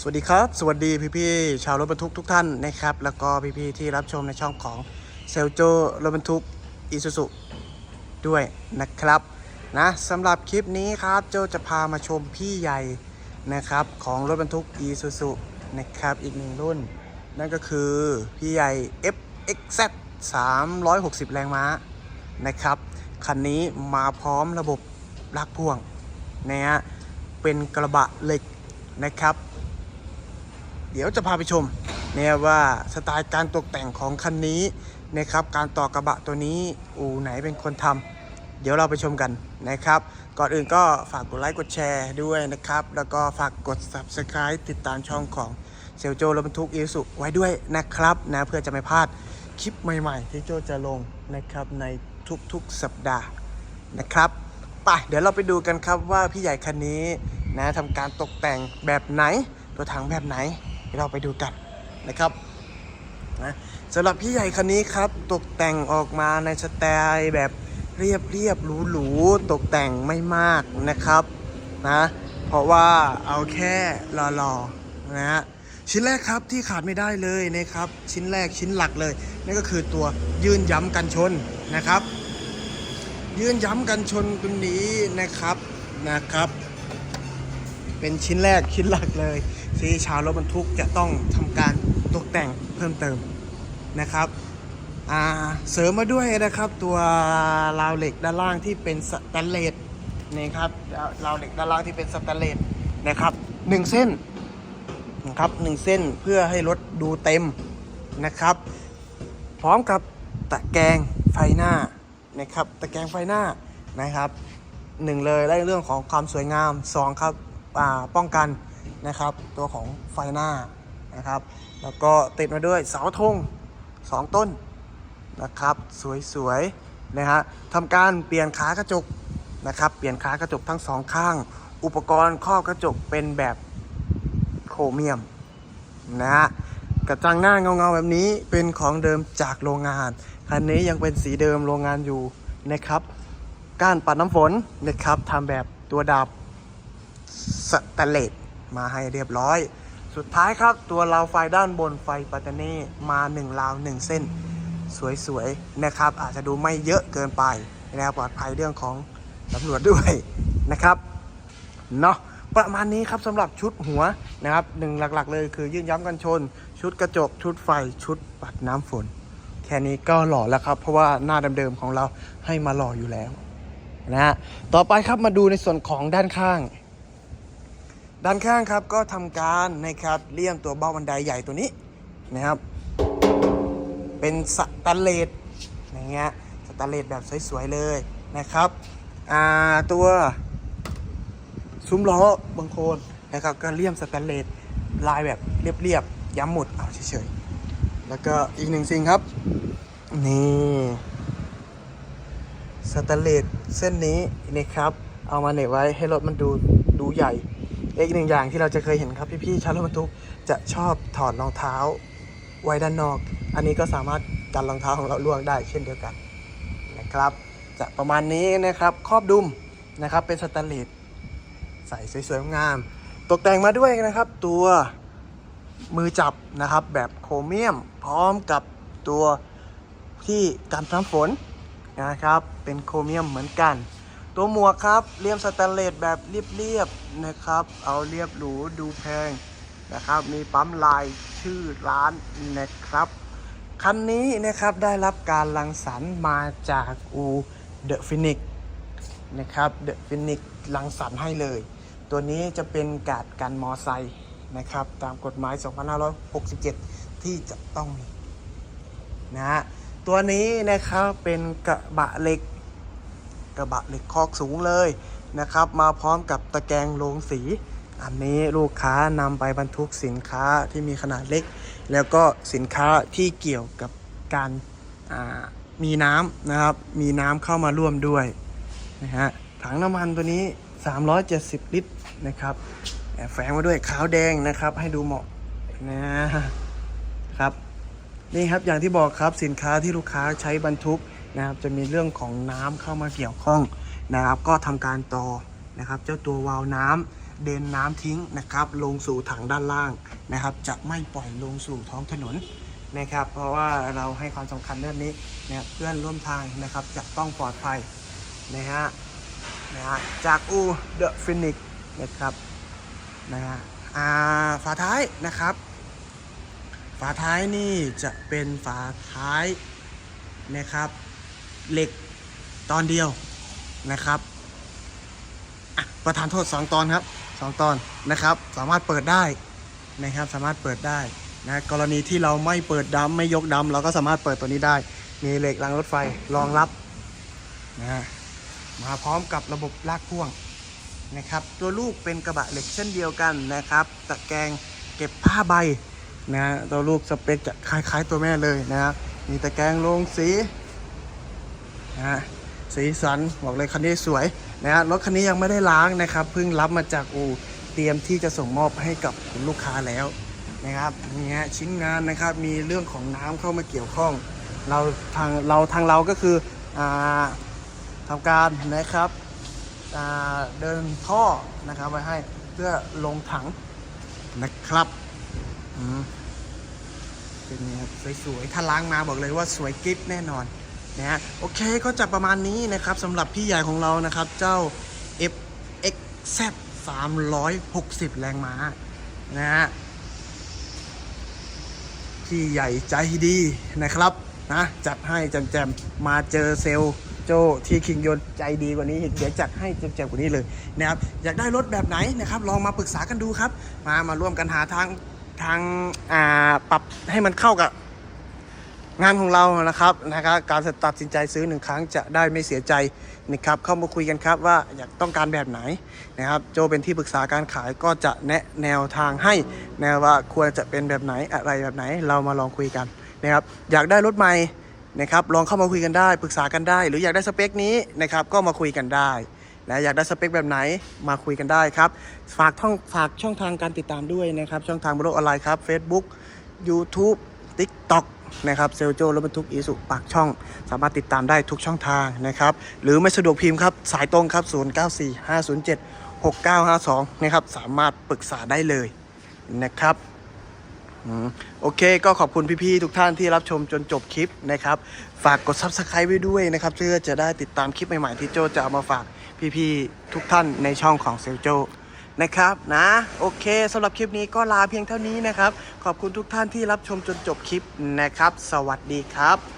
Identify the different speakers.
Speaker 1: สวัสดีครับ สวัสดีพี่ๆชาวรถบรรทุกทุกท่านนะครับ แล้วก็พี่ๆที่รับชมในช่องของเซลโจรถบรรทุกอีซูซุด้วยนะครับนะสำหรับคลิปนี้ครับโจจะพามาชมพี่ใหญ่นะครับของรถบรรทุกอีซูซุนะครับอีกหนึ่งรุ่น นั่นก็คือพี่ใหญ่ FXZ 360 แรงม้านะครับคันนี้มาพร้อมระบบลากพ่วงนะฮะเป็นกระบะเหล็กนะครับ เดี๋ยวจะพาไปชมเนี่ยว่าสไตล์การตกแต่งของคันนี้นะครับการต่อกระบะตัวนี้อู่ไหนเป็นคนทำเดี๋ยวเราไปชมกันนะครับ ก่อนอื่นก็ฝากกดไลค์กดแชร์ด้วยนะครับ แล้วก็ฝากกด subscribe ติดตามช่องของเซลโจรถบรรทุกอีสุไว้ด้วยนะครับนะเพื่อจะไม่พลาดคลิปใหม่ๆ ที่โจจะลงนะครับในทุกๆสัปดาห์นะครับไปเดี๋ยวเราไปดูกันครับว่าพี่ใหญ่คันนี้นะทำการตกแต่งแบบไหนตัวถังแบบไหน เราไปดูกันนะครับนะสำหรับพี่ใหญ่คันนี้ครับ ตกแต่งออกมาในสไตล์แบบเรียบเรียบหรูหรูๆตกแต่งไม่มากนะครับนะเพราะว่าเอาแค่หล่อๆนะฮะชิ้นแรกครับที่ขาดไม่ได้เลยนะครับ ชิ้นแรกชิ้นหลักเลยนั่นก็คือตัวยื่นย้ำกันชนนะครับ ยื่นย้ำกันชนตัวนี้นะครับนะครับ เป็นชิ้นแรกชิ้นหลักเลย ที่ชาวรถบรรทุกจะต้องทำการตกแต่งเพิ่มเติมนะครับเสริมมาด้วยนะครับตัวราวเหล็กด้านล่างที่เป็นสแตนเลสนี่ครับราวเหล็กด้านล่างที่เป็นสแตนเลสนะครับหนึ่งเส้นนะครับหนึ่งเส้นเพื่อให้รถดูเต็มนะครับ พร้อมกับตะแกรงไฟหน้านะครับตะแกรงไฟหน้านะครับหนึ่งเลยได้เรื่องของความสวยงามสองครับป้องกัน นะครับ ตัวของไฟหน้านะครับ แล้วก็ติดมาด้วยเสาธงสองต้นนะครับ สวยๆนะฮะทำการเปลี่ยนขากระจกนะครับ เปลี่ยนขากระจกทั้งสองข้าง อุปกรณ์ครอบกระจกเป็นแบบโครเมียมนะฮะกระจังหน้าเงาๆแบบนี้เป็นของเดิมจากโรงงาน คันนี้ยังเป็นสีเดิมโรงงานอยู่นะครับ ก้านปัดน้ำฝนนะครับทำแบบตัวดาบสแตนเลส มาให้เรียบร้อย สุดท้ายครับตัวราวไฟด้านบนไฟปัตตานีมา1ราว 1 เส้น สวยๆนะครับ อาจจะดูไม่เยอะเกินไปแล้วปลอดภัยเรื่องของตำรวจด้วยนะครับเนาะประมาณนี้ครับสำหรับชุดหัวนะครับหนึ่งหลักๆ เลยคือยื่นย้ำกันชน ชุดกระจก ชุดไฟชุดปัดน้ำฝน แค่นี้ก็หล่อแล้วครับ เพราะว่าหน้าเดิมๆของเราให้มาหล่ออยู่แล้วนะฮะต่อไปครับมาดูในส่วนของด้านข้าง ด้านข้างครับก็ทำการนะครับเลี่ยมตัวเบ้าบันไดใหญ่ตัวนี้นะครับ เป็นสแตนเลสอย่างเงี้ยสแตนเลสแบบสวยๆเลยนะครับอ่าตัวซุ้มล้อบางโคนนะครับก็เลี่ยมสแตนเลสลายแบบเรียบๆย้ำหมุดเอาเฉยๆแล้วก็อีกหนึ่งสิ่งครับ นี่สแตนเลสเส้นนี้นะครับ เอามาเหน็บไว้ให้รถมันดูดูใหญ่ อีกหนึ่งอย่างที่เราจะเคยเห็นครับพี่ๆชาวรถบรรทุกจะชอบถอดรองเท้าไว้ด้านนอก อันนี้ก็สามารถกันรองเท้าของเราล่วงได้เช่นเดียวกันนะครับ จะประมาณนี้นะครับครอบดุมนะครับเป็นสแตนเลสใส่สวยๆงาม ตกแต่งมาด้วยนะครับ ตัวมือจับนะครับแบบโครเมียม พร้อมกับตัวที่กันน้ำฝนนะครับ เป็นโครเมียมเหมือนกัน ตัวหมวกครับเลี่ยมสแตนเลสแบบเรียบๆนะครับ เอาเรียบหรูดูแพงนะครับ มีปั๊มลายชื่อร้านนะครับคันนี้นะครับได้รับการรังสรรค์มาจากอูเดอะฟินิกนะครับเดอะฟินิกลังสรรค์ให้เลย ตัวนี้จะเป็นกาดกันมอไซค์นะครับ ตามกฎหมาย 2567 ที่จะต้องมีนะฮะตัวนี้นะครับเป็นกระบะเหล็ก กระบะเหล็กคอกสูงเลยนะครับ มาพร้อมกับตะแกรงโลงสี อันนี้ลูกค้านำไปบรรทุกสินค้าที่มีขนาดเล็ก แล้วก็สินค้าที่เกี่ยวกับการมีน้ำนะครับ มีน้ำเข้ามาร่วมด้วยนะฮะถังน้ำมันตัวนี้ 370 ลิตรนะครับแฝงมาด้วยขาวแดงนะครับ ให้ดูเหมาะนะครับนี่ครับอย่างที่บอกครับสินค้าที่ลูกค้าใช้บรรทุก นะครับจะมีเรื่องของน้ำเข้ามาเกี่ยวข้องนะครับ ก็ทำการต่อนะครับ เจ้าตัววาล์วน้เดินน้ำทิ้งนะครับ ลงสู่ถังด้านล่างนะครับ จะไม่ปล่อยลงสู่ท้องถนนนะครับ เพราะว่าเราให้ความสำคัญเรื่องนี้นะครับเพื่อนร่วมทางนะครับจะต้องปลอดภัยนะฮะนะฮะจากอูเดอะฟินิกนะครับนะฮะอ่าฝาท้ายนะครับ ฝาท้ายนี่จะเป็นฝาท้ายนะครับ เหล็กตอนเดียวนะครับประธานโทษ 2 ตอนครับ 2 ตอนนะครับ สามารถเปิดได้นะครับ สามารถเปิดได้นะกรณีที่เราไม่เปิดดัมไม่ยกดัมเราก็สามารถเปิดตัวนี้ได้ มีเหล็กรางรถไฟรองรับนะมาพร้อมกับระบบลากพ่วงนะครับ ตัวลูกเป็นกระบะเหล็กเช่นเดียวกันนะครับ ตะแกรงเก็บผ้าใบนะตัวลูกสเปคจะคล้ายๆตัวแม่เลยนะฮะมีตะแกรงลงสี นะฮะสีสันบอกเลยคันนี้สวยนะฮะรถคันนี้ยังไม่ได้ล้างนะครับเพิ่งรับมาจากอู่เตรียมที่จะส่งมอบให้กับคุณลูกค้าแล้วนะครับนี่ฮะชิ้นงานนะครับมีเรื่องของน้ำเข้ามาเกี่ยวข้อง เราทางเราทางเราก็คืออ่าทำการนะครับอ่าเดินท่อนะครับไว้ให้เพื่อลงถังนะครับอืมเป็นไงครับสวยๆถ้าล้างมาบอกเลยว่าสวยกิ๊บแน่นอน นะฮะโอเคก็จะประมาณนี้นะครับสำหรับพี่ใหญ่ของเรานะครับ เจ้า FXZ 360 แรงม้านะฮะพี่ใหญ่ใจดีนะครับนะจัดให้แจมๆมาเจอเซลโจที่คิงยนใจดีกว่านี้อีกเดี๋ยวจัดให้แจมๆกว่านี้เลยนะครับอยากได้รถแบบไหนนะครับ ลองมาปรึกษากันดูครับ มามาร่วมกันหาทางทางอ่าปรับให้มันเข้ากับ งานของเรานะครับนะครับการตัดสินใจซื้อหนึ่งครั้งจะได้ไม่เสียใจนะครับเข้ามาคุยกันครับว่าอยากต้องการแบบไหนนะครับโจเป็นที่ปรึกษาการขายก็จะแนะแนวทางให้แนวว่าควรจะเป็นแบบไหนอะไรแบบไหนเรามาลองคุยกันนะครับอยากได้รถใหม่นะครับลองเข้ามาคุยกันได้ปรึกษากันได้ หรืออยากได้สเปคนี้นะครับก็มาคุยกันได้นะอยากได้สเปคแบบไหนมาคุยกันได้ครับ ฝากท่องฝากช่องทางการติดตามด้วยนะครับ ช่องทางบนโลกออนไลน์ครับ Facebook YouTube TikTok นะครับเซลโจรถบรรทุกอีสุปากช่อง สามารถติดตามได้ทุกช่องทางนะครับ หรือไม่สะดวกพิมพ์ครับ สายตรงครับ 094507 6952 นะครับ สามารถปรึกษาได้เลยนะครับโอเคก็ขอบคุณพี่ๆทุกท่านที่รับชมจนจบคลิปนะครับ ฝากกด Subscribe ไว้ด้วยนะครับเพื่อจะได้ติดตามคลิปใหม่ๆที่โจจะเอามาฝากพี่ๆทุกท่านในช่องของเซลโจ นะครับนะโอเคสำหรับคลิปนี้ก็ลาเพียงเท่านี้นะครับ ขอบคุณทุกท่านที่รับชมจนจบคลิปนะครับ สวัสดีครับ